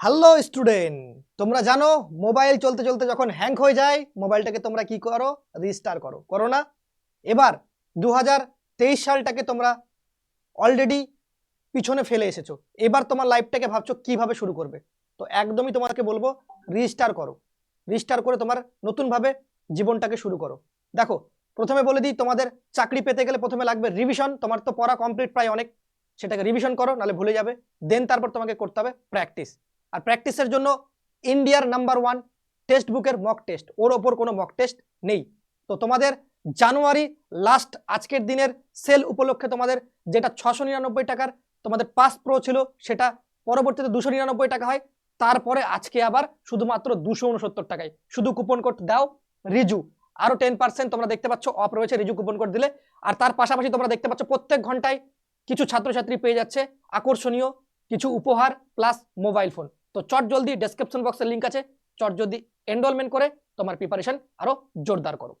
Hello student, তোমরা জানো mobile চলতে চলতে যখন হ্যাং হয়ে যায়, মোবাইলটাকে তোমরা কি করো? রিস্টার করো। করো না? এবার দু হাজার তেইশ সালটাকে তোমরা অলরেডি পিছনে ফেলে এসেছ। এবার তোমার লাইফটাকে ভাবছ কীভাবে শুরু করবে? তো একদমই তোমাকে বলব রিস্টার করো। রিস্টার করে তোমার নতুনভাবে জীবনটাকে শুরু করো। দেখো, প্রথমে বলে দিই, তোমাদের চাকরি পেতে গেলে প্রথমে লাগবে রিভিশন তোমার তো পড়া কমপ্লিট প্রায় অনেক। সেটাকে রিভিশন করো, নাহলে ভুলে যাবে। দেন তারপর তোমাকে করতে হবে প্র্যাকটিস আর প্র্যাকটিসের জন্য ইন্ডিয়ার নাম্বার ওয়ান টেক্সট বুকের মক টেস্ট ওর ওপর কোনো মক টেস্ট নেই। তো তোমাদের জানুয়ারি লাস্ট আজকের দিনের সেল উপলক্ষে তোমাদের যেটা ছশো নিরানব্বই টাকার তোমাদের পাস প্রো ছিল সেটা পরবর্তীতে দুশো নিরানব্বই টাকা হয়। তারপরে আজকে আবার শুধুমাত্র দুশো উনসত্তর টাকায়। শুধু কুপন কোড দাও রিজু আরও টেন পার্সেন্ট তোমরা দেখতে পাচ্ছ অফ রয়েছে রিজু কুপন কোড দিলে। আর তার পাশাপাশি তোমরা দেখতে পাচ্ছ প্রত্যেক ঘন্টায় কিছু ছাত্রছাত্রী পেয়ে যাচ্ছে। আকর্ষণীয় কিছু উপহার প্লাস মোবাইল ফোন তো চট জলদি ডেসক্রিপশন বক্সের লিঙ্ক আছে। চট যদি এনরোলমেন্ট করে তোমার প্রিপারেশন আরও জোরদার করো।